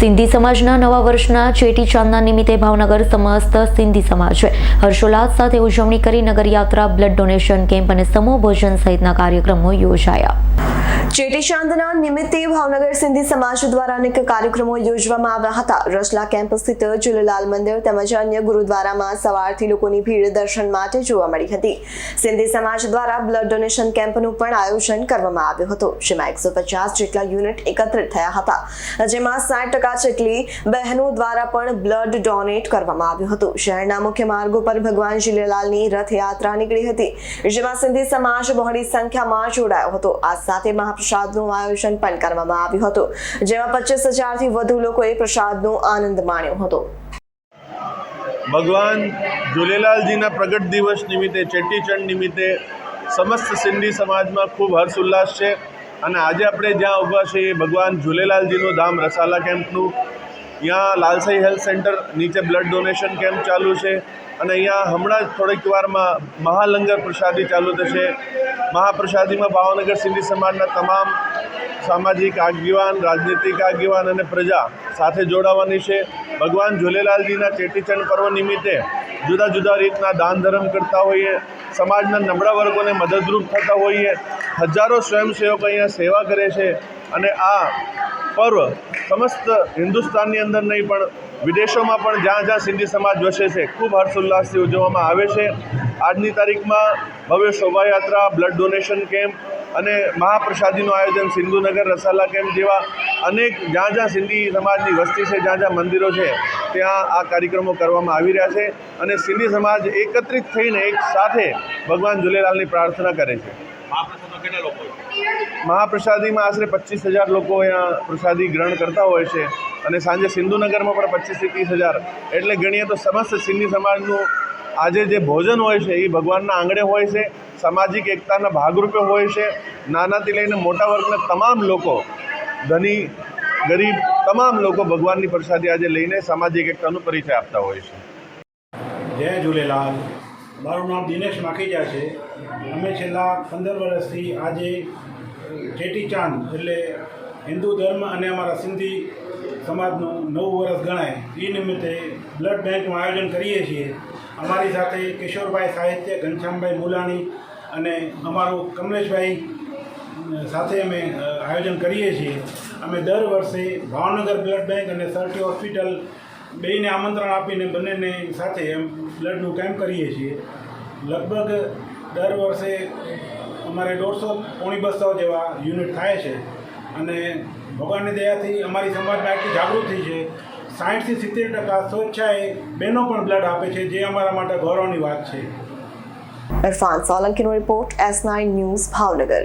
સિંધી સમાજના નવા વર્ષના ચેટી ચાંદના નિમિત્તે ભાવનગર સમસ્ત સિંધી સમાજે હર્ષોલ્લાસ સાથે ઉજવણી કરી નગરયાત્રા, બ્લડ ડોનેશન કેમ્પ અને સમૂહ ભોજન સહિતના કાર્યક્રમો યોજાયા. ચેટીચાંદના નિમિત્તે ભાવનગર સિંધી સમાજ દ્વારા અનેક કાર્યક્રમો યોજવામાં આવ્યા હતા. રસલા કેમ્પ સ્થિત જુલલાલ મંદિર તેમજ અન્ય ગુરુદ્વારામાં સવારથી લોકોની ભીડ દર્શન માટે જોવા મળી હતી. સિંધી સમાજ દ્વારા બ્લડ ડોનેશન કેમ્પનું પણ આયોજન કરવામાં આવ્યું હતું. જેમાં એકસો પચાસ જેટલા યુનિટ એકત્રિત થયા હતા. જેમાં સાઠ ટકા જેટલી બહેનો દ્વારા પણ બ્લડ ડોનેટ કરવામાં આવ્યું હતું. શહેરના મુખ્ય માર્ગો પર ભગવાન ઝૂલેલાલની રથયાત્રા નીકળી હતી. જેમાં સિંધી સમાજ બહોળી સંખ્યામાં જોડાયો હતો. આ સાથે મહાપ્રસાદનું આયોજન પણ કરવામાં આવ્યું હતું, જેમાં પચીસ હજારથી વધુ લોકોએ પ્રસાદનો આનંદ માણ્યો હતો. ભગવાન ઝૂલેલાલજીના પ્રગટ દિવસ નિમિત્તે, ચેટીચંડ નિમિત્તે સમસ્ત સિંધી સમાજમાં ખૂબ હર્ષ ઉલ્લાસ છે. અને આજે આપણે જ્યાં ઊભા છીએ ભગવાન ઝૂલેલાલજીનું ધામ રસાલા કેમ્પનું. ત્યાં લાલસાઈ હેલ્થ સેન્ટર નીચે બ્લડ ડોનેશન કેમ્પ ચાલુ છે અને અહીંયા હમણાં જ થોડીક વારમાં મહાલંગર પ્રસાદી ચાલુ થશે. મહાપ્રસાદીમાં ભાવનગર સિંધી સમાજના તમામ સામાજિક આગેવાન, રાજનીતિક આગેવાન અને પ્રજા સાથે જોડાવાની છે. ભગવાન ઝૂલેલાલજીના ચેટીચંડ પર્વ નિમિત્તે જુદા જુદા રીતના દાન ધર્મ કરતા હોઈએ, સમાજના નબળા વર્ગોને મદદરૂપ થતા હોઈએ, હજારો સ્વયંસેવકો અહીંયા સેવા કરે છે. અને આ પર્વ સમસ્ત હિન્દુસ્તાનની અંદર નહીં, પણ વિદેશોમાં પણ જ્યાં જ્યાં સિંધી સમાજ વસે છે, ખૂબ હર્ષોલ્લાસથી ઉજવવામાં આવે છે. આજની તારીખમાં ભવ્ય શોભાયાત્રા બ્લડ ડોનેશન કેમ્પ અને મહાપ્રસાદીનું આયોજન સિંધુનગર રસાલા કેમ્પ જેવા અનેક જ્યાં જ્યાં સિંધી સમાજની વસ્તી છે, જ્યાં જ્યાં મંદિરો છે, ત્યાં આ કાર્યક્રમો કરવામાં આવી રહ્યા છે અને સિંધી સમાજ એકત્રિત થઈને એક સાથે ભગવાન ઝૂલેલાલની પ્રાર્થના કરે છે. મહાપ્રસાદીમાં આશરે પચીસ હજાર લોકો અહીંયા પ્રસાદી ગ્રહણ કરતા હોય છે. અને સાંજે સિંધુનગરમાં પણ પચીસથી ત્રીસ હજાર. એટલે ગણીએ તો સમસ્ત સિંધી સમાજનું આજે જે ભોજન હોય છે એ ભગવાનના આંગણે હોય છે સામાજિક એકતાના ભાગરૂપે હોય છે નાનાથી લઈને મોટા વર્ગના તમામ લોકો ધની ગરીબ તમામ લોકો ભગવાનની પ્રસાદી આજે લઈને સામાજિક એકતાનો પરિચય આપતા હોય છે. જય ઝૂલેલાલ. મારું નામ દિનેશ માખીજા છે. અમે છેલ્લા પંદર વર્ષથી આજે ચેટીચાંદ એટલે હિન્દુ ધર્મ અને અમારા સિંધી સમાજનું નવું વર્ષ ગણાય. એ નિમિત્તે બ્લડ બેંકનું આયોજન કરીએ છીએ. અમારી સાથે કિશોરભાઈ સાહિત્ય, ઘનશ્યામભાઈ મુલાણી અને અમારું કમલેશભાઈ સાથે અમે આયોજન કરીએ છીએ. અમે દર વર્ષે ભાવનગર બ્લડ બેંક અને સરટી હોસ્પિટલ બેયને આમંત્રણ આપીને બંનેને સાથે એમ બ્લડનું કેમ્પ કરીએ છીએ. લગભગ દર વર્ષે અમારે દોઢસો પોણી બસો જેવા યુનિટ થાય છે અને ભગવાનની દયાથી અમારી સમાજમાં આટલી થઈ છે. સાઠથી સિત્તેર ટકા સ્વેચ્છાએ બહેનો પણ બ્લડ આપે છે, જે અમારા માટે ગૌરવની વાત છે. Irfan સોલંકીનો report S nine news Bhavnagar.